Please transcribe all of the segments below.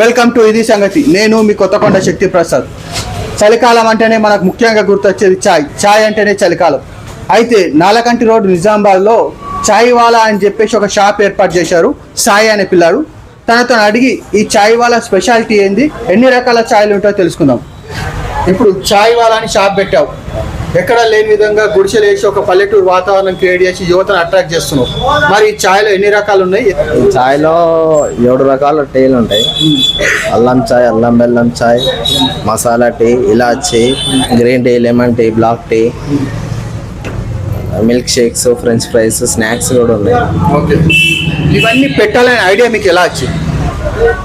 Welcome to ఇది సంగతి. నేను మీ కొత్తకొండ శక్తి ప్రసాద్. చలికాలం అంటేనే మనకు ముఖ్యంగా గుర్తొచ్చేది చాయ్. ఛాయ్ అంటేనే చలికాలం. అయితే నాలకంటి రోడ్ నిజామాబాద్లో ఛాయ్ వాలా అని చెప్పేసి ఒక షాప్ ఏర్పాటు చేశారు. సాయి అనే పిల్లాడు. తనతో అడిగి ఈ ఛాయ్ వాలా స్పెషాలిటీ ఏంది? ఎన్ని రకాల ఛాయ్లు ఉంటాయో తెలుసుకుందాం. ఇప్పుడు ఛాయ్ వాలా అని షాప్ పెట్టావు. ఎక్కడ లేని విధంగా గుడిసెలు వేసి ఒక పల్లెటూరు వాతావరణం క్రియేట్ చేసి యువతను అట్రాక్ట్ చేస్తున్నావు మరి ఈ చాయ్లో ఎన్ని రకాలు ఉన్నాయి? ఈ చాయ్లో ఏడు రకాల టీలు ఉంటాయి. అల్లం చాయ్ అల్లం బెల్లం చాయ్ మసాలా టీ ఇలాచి green tea lemon tea black tea milk shakes french fries snacks కూడా ఉన్నాయి. ఓకే. ఇవన్నీ పెట్టాలనే ఐడియా మీకు ఎలా వచ్చింది?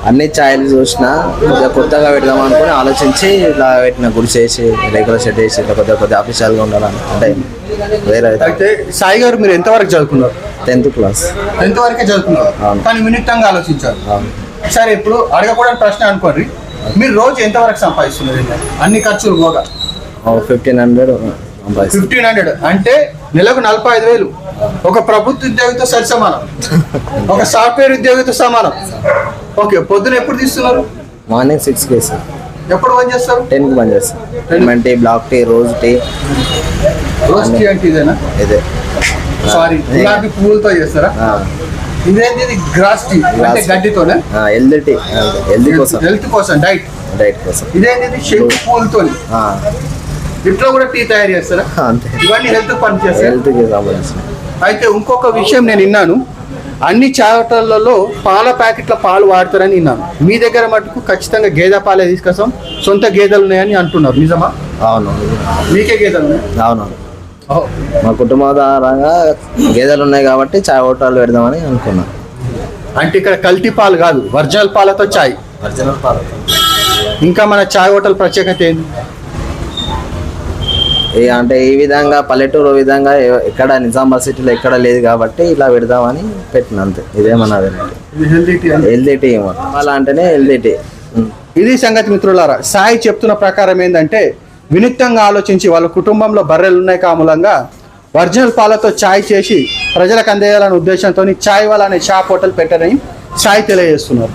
అన్ని చాయ్లు చూసిన కొద్దిగా కొత్తగా పెడదాం అనుకుని ఆలోచించి ఇలా పెట్టిన గుడిసేసి రెగ్యులర్ షెడ్ వేసి ఇట్లా కొద్దిగా కొద్దిగా అఫీషియల్గా ఉండాలని. అంటే వేరే అయితే సాయి గారు మీరు ఎంతవరకు చదువుకున్నారు? Tenth class. టెన్త్ వరకే చదువుకున్నారు. అవును. కానీ వినిట్టంగా ఆలోచించారు. సరే ఇప్పుడు అడగకూడని ప్రశ్న అనుకోండి. మీరు రోజు ఎంతవరకు సంపాదిస్తున్నారు? అన్ని ఖర్చులు పోగా? Fifteen hundred fifteen hundred. అంటే నెలకు నలభై ఐదు వేలు. ఒక ప్రభుత్వ ఉద్యోగితో సరి సమానం ఒక సాఫ్ట్వేర్ ఉద్యోగితో సమానం. ఓకే పొద్దున ఎప్పుడు తీస్తున్నారు? మార్నింగ్ సిక్స్కి సార్ ఎప్పుడు పని చేస్తారు? టెన్కి బంద్ చేస్తాం. Lemon tea black tea rose tea. రోజు టీ అంటే ఇదేనా? ఇదే. సారీ గులాబీ పువ్వులతో చేస్తారా? ఇదేంటి ఇది గ్రాస్ టీ అంటే. గడ్డితోనే? Healthy tea. హెల్దీ కోసం. హెల్త్ కోసం డైట్. డైట్ కోసం. ఇదేంటి ఇది శంకు పూలతో ఆ, ఇట్లా కూడా టీ తయారు చేస్తారా? అంతే. ఇవన్నీ హెల్త్ పని చేస్తారా సంబంధించిన అయితే ఇంకొక విషయం నేను విన్నాను. అన్ని చావటలలో పాల ప్యాకెట్ల పాలు వాడతారని విన్నాను. మీ దగ్గర మటుకు ఖచ్చితంగా గేదె పాలే తీసుకొస్తాం. సొంత గేదెలు ఉన్నాయని అంటున్నారు. నిజమా? అవును. మీకే గేదెలు ఉన్నాయి? అవును. మా కుటుంబాధారంగా గేదెలు ఉన్నాయి కాబట్టి చాయ్ హోటల్ పెడదామని అనుకున్నాం. అంటే ఇక్కడ కల్తీ పాలు కాదు వర్జనల్ పాలతో చాయ్. ఒరిజినల్ పాలు. ఇంకా మన చాయ్ హోటల్ ప్రత్యేకత ఈ అంటే ఈ విధంగా పల్లెటూరు విధంగా ఎక్కడ నిజామాబాద్ సిటీలో ఎక్కడ లేదు కాబట్టి ఇలా పెడదామని పెట్టిన అంతే. ఇదే మన ఇది హెల్తీ టీ అని. హెల్దీ టీ అలా అంటేనే హెల్దీ టీ. ఇది సంగతి మిత్రులారా సాయి చెప్తున్న ప్రకారం ఏంటంటే వినూత్నంగా ఆలోచించి వాళ్ళ కుటుంబంలో బర్రెలు ఉన్నాయి కామూలంగా ఒరిజినల్ పాలతో చాయ్ చేసి ప్రజలకు అందేయాలనే ఉద్దేశంతో చాయ్ వాళ్ళ అనే షాప్ హోటల్ పెట్టారని సాయి తెలియజేస్తున్నారు.